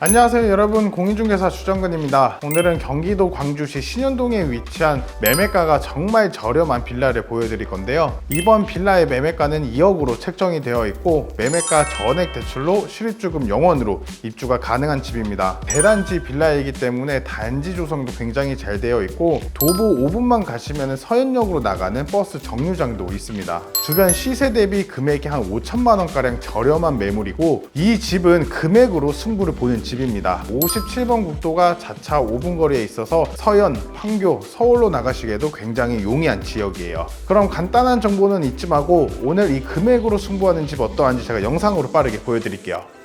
안녕하세요 여러분. 공인중개사 주정근입니다. 오늘은 경기도 광주시 신현동에 위치한 매매가가 정말 저렴한 빌라를 보여드릴 건데요. 이번 빌라의 매매가는 2억으로 책정이 되어 있고 매매가 전액 대출로 실입주금 0원으로 입주가 가능한 집입니다. 대단지 빌라이기 때문에 단지 조성도 굉장히 잘 되어 있고 도보 5분만 가시면 서현역으로 나가는 버스 정류장도 있습니다. 주변 시세 대비 금액이 한 5천만 원가량 저렴한 매물이고 이 집은 금액으로 승부를 보는 집입니다. 57번 국도가 자차 5분 거리에 있어서 서현, 판교, 서울로 나가시기에도 굉장히 용이한 지역이에요. 그럼 간단한 정보는 잊지 말고 오늘 이 금액으로 승부하는 집 어떠한지 제가 영상으로 빠르게 보여드릴게요.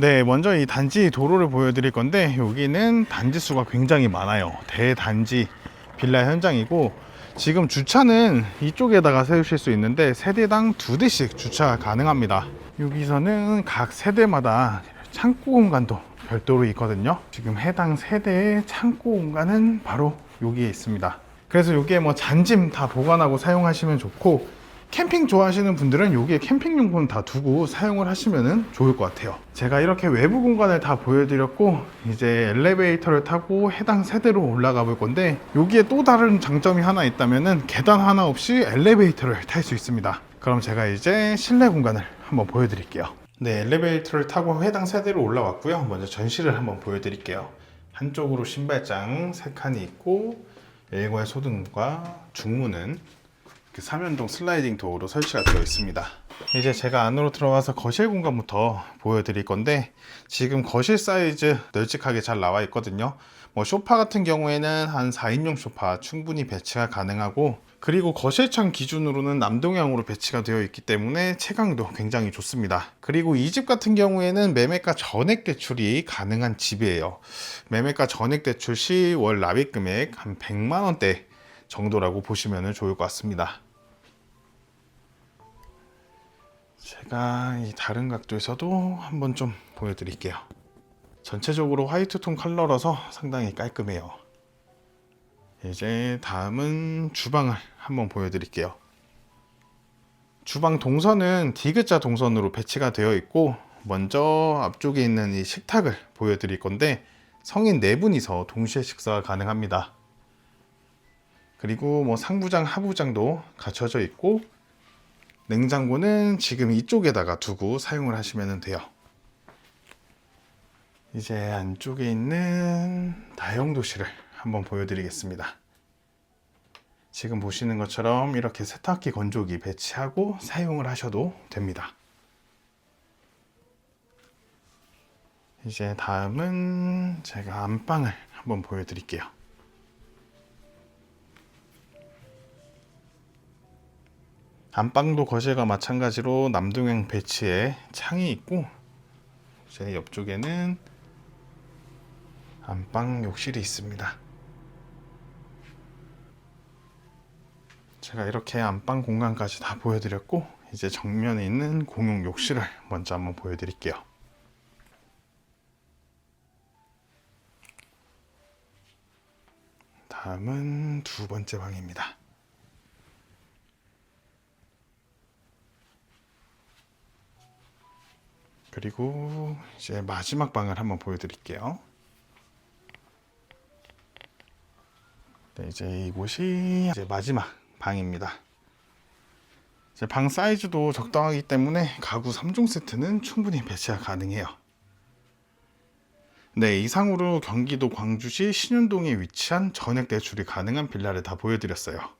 네, 먼저 이 단지 도로를 보여드릴 건데 여기는 단지 수가 굉장히 많아요. 대단지 빌라 현장이고 지금 주차는 이쪽에다가 세우실 수 있는데 세대당 두 대씩 주차 가능합니다. 여기서는 각 세대마다 창고 공간도 별도로 있거든요. 지금 해당 세대의 창고 공간은 바로 여기에 있습니다. 그래서 여기에 뭐 잔짐 다 보관하고 사용하시면 좋고 캠핑 좋아하시는 분들은 여기에 캠핑 용품 다 두고 사용을 하시면 좋을 것 같아요. 제가 이렇게 외부 공간을 다 보여드렸고 이제 엘리베이터를 타고 해당 세대로 올라가 볼 건데 여기에 또 다른 장점이 하나 있다면 계단 하나 없이 엘리베이터를 탈 수 있습니다. 그럼 제가 이제 실내 공간을 한번 보여드릴게요. 네, 엘리베이터를 타고 해당 세대로 올라왔고요. 먼저 전시를 한번 보여드릴게요. 한쪽으로 신발장 세 칸이 있고 일괄 소등과 중문은 그 삼연동 슬라이딩 도어로 설치가 되어 있습니다. 이제 제가 안으로 들어가서 거실 공간부터 보여드릴 건데 지금 거실 사이즈 널찍하게 잘 나와 있거든요. 뭐 소파 같은 경우에는 한 4인용 소파 충분히 배치가 가능하고 그리고 거실창 기준으로는 남동향으로 배치가 되어 있기 때문에 채광도 굉장히 좋습니다. 그리고 이 집 같은 경우에는 매매가 전액 대출이 가능한 집이에요. 매매가 전액 대출 시 월 납입 금액 한 100만 원대 정도라고 보시면 좋을 것 같습니다. 제가 이 다른 각도에서도 한번 좀 보여드릴게요. 전체적으로 화이트 톤 컬러라서 상당히 깔끔해요. 이제 다음은 주방을 한번 보여드릴게요. 주방 동선은 디귿자 동선으로 배치가 되어 있고 먼저 앞쪽에 있는 이 식탁을 보여드릴 건데 성인 네 분이서 동시에 식사가 가능합니다. 그리고 뭐 상부장, 하부장도 갖춰져 있고 냉장고는 지금 이쪽에다가 두고 사용을 하시면 돼요. 이제 안쪽에 있는 다용도실을 한번 보여드리겠습니다. 지금 보시는 것처럼 이렇게 세탁기 건조기 배치하고 사용을 하셔도 됩니다. 이제 다음은 제가 안방을 한번 보여드릴게요. 안방도 거실과 마찬가지로 남동향 배치에 창이 있고 제 옆쪽에는 안방 욕실이 있습니다. 제가 이렇게 안방 공간까지 다 보여드렸고 이제 정면에 있는 공용 욕실을 먼저 한번 보여드릴게요. 다음은 두 번째 방입니다. 그리고 이제 마지막 방을 한번 보여드릴게요. 네, 이제 이곳이 이제 마지막 방입니다. 이제 방 사이즈도 적당하기 때문에 가구 3종 세트는 충분히 배치가 가능해요. 네, 이상으로 경기도 광주시 신현동에 위치한 전액 대출이 가능한 빌라를 다 보여드렸어요.